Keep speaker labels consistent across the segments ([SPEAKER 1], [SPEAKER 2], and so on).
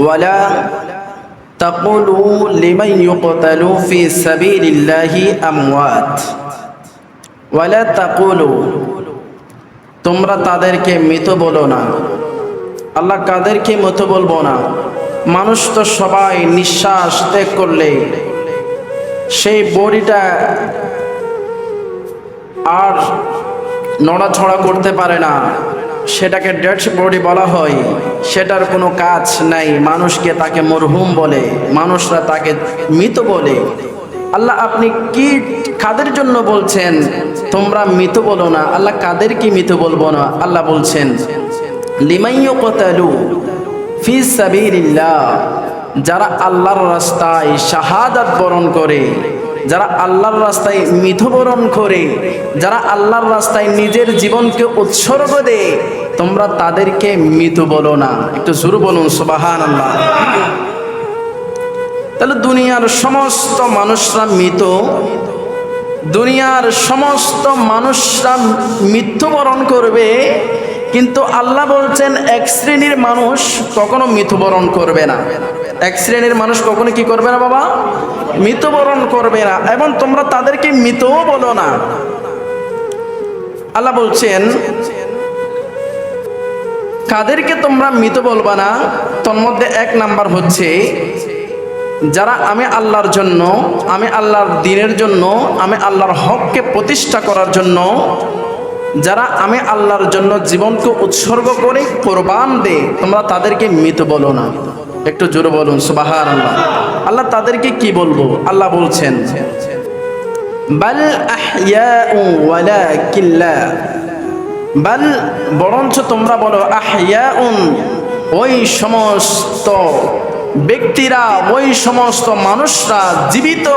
[SPEAKER 1] ولا تقولوا لمن يقتل في سبيل الله أموات ولا تقولوا তোমরা তাদেরকে মৃত বলো না আল্লাহ কাদেরকে মৃত বলবো না মানুষ তো সবাই নিঃশ্বাস ত্যাগ করলে সেই বডিটা আর নড়াছড়া করতে পারে না সেটাকে ডেড বডি বলা হয়। সেটার কোনো কাজ নাই। মানুষকে তাকে মরহুম বলে, মানুষরা তাকে মৃত বলে। আল্লাহ আপনি কি কাদের জন্য বলছেন? তোমরা মৃত বলো না। আল্লাহ কাদের কি মৃত বলব না? আল্লাহ বলছেন লিমাইয় কতালু ফি যারা আল্লাহর রাস্তায় শাহাদাত বরণ করে, যারা আল্লাহর রাস্তায় মৃতবরণ করে, যারা আল্লাহর রাস্তায় নিজের জীবনকে উৎসর্গ দেয় তোমরা তাদেরকে মৃত বলো না। একটু জোর বলুন সুবাহান তাহলে দুনিয়ার সমস্ত মানুষরা মৃত দুনিয়ার সমস্ত মানুষরা মৃত্যুবরণ করবে, কিন্তু আল্লাহ বলছেন, এক শ্রেণির মানুষ কখনো মৃত্যুবরণ করবে না। এক শ্রেণির মানুষ কখনো কি করবে না, বাবা? মৃত্যুবরণ করবে না। এবং তোমরা তাদেরকে মৃতও বলো না। আল্লাহ বলছেন কাদেরকে তোমরা মৃত বলবা না? তোর মধ্যে এক নাম্বার হচ্ছে, যারা আমি আল্লাহর জন্য, আমি আল্লাহর দিনের জন্য, আমি আল্লাহর হককে প্রতিষ্ঠা করার জন্য, যারা আমি আল্লাহর জন্য জীবনকে উৎসর্গ করে কোরবান দে তোমরা তাদেরকে মৃত বলো না। একটু জোরে বলুন সুবাহার আল্লাহ আল্লাহ তাদেরকে কি বলব? আল্লাহ বলছেন, বাল আহইয়াউ ওয়ালাকিন লা বাল, বরঞ্চ তোমরা বলো, আহইয়াউন, ওই সমস্ত ব্যক্তিরা, ওই সমস্ত মানুষরা জীবিত।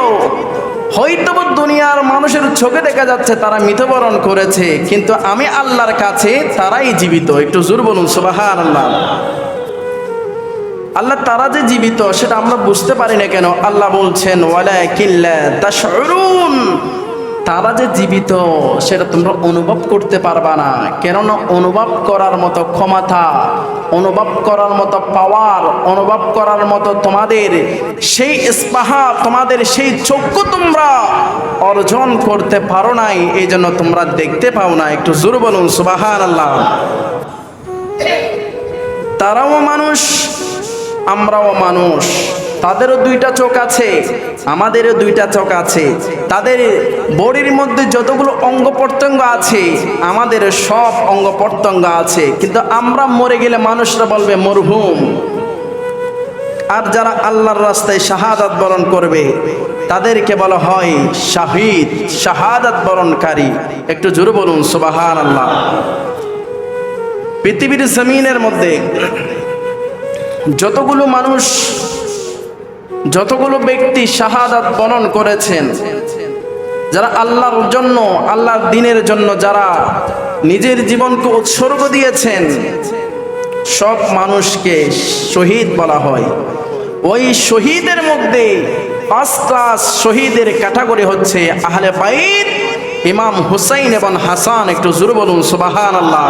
[SPEAKER 1] হয়তো দুনিয়ার মানুষের চোখে দেখা যাচ্ছে, তারা মৃতবরণ করেছে, কিন্তু আমি আল্লাহর কাছে তারাই জীবিত। একটু জোর বলুন সুবাহান আল্লাহ আল্লাহ তারা যে জীবিত, সেটা আমরা বুঝতে পারি না কেন? আল্লাহ বলছেন ওয়ালা কিল্লা তাশউরুন। তারা যে জীবিত, সেটা তোমরা অনুভব করতে পারবা না। কেননা অনুভব করার মতো ক্ষমতা, অনুভব করার মতো পাওয়ার অনুভব করার মতো তোমাদের সেই স্পাহা তোমাদের সেই চক্ষু তোমরা অর্জন করতে পারো নাই, এই জন্য তোমরা দেখতে পাও না। একটু জোর বলুন সুবাহান আল্লাহ তারাও মানুষ, আমরাও মানুষ। তাদেরও দুইটা চোখ আছে, আমাদেরও দুইটা চোখ আছে। তাদের বডির মধ্যে যতগুলো অঙ্গ প্রত্যঙ্গ আছে আমাদের সব অঙ্গ প্রত্যঙ্গ আছে। কিন্তু আমরা মরে গেলে মানুষরা বলবে, মরহুম। আর যারা আল্লাহর রাস্তায় শাহাদাত বরণ করবে, তাদেরকে বলা হয় শাহিদ, শাহাদাত বরণকারী। একটু জোরে বলুন সুবাহান আল্লাহ পৃথিবীর জমিনের মধ্যে যতগুলো মানুষ যতগুলো ব্যক্তি শাহাদাত বরণ করেছেন, যারা আল্লাহর জন্য, আল্লাহর দিনের জন্য যারা নিজের জীবনকে উৎসর্গ দিয়েছেন, সব মানুষকে শহীদ বলা হয়। ওই শহীদের মধ্যে পাঁচ ক্লাস শহীদের ক্যাটাগরি হচ্ছে আহলে বাইত, ইমাম হুসাইন এবং হাসান। একটু জোর বলুন সুবাহান আল্লাহ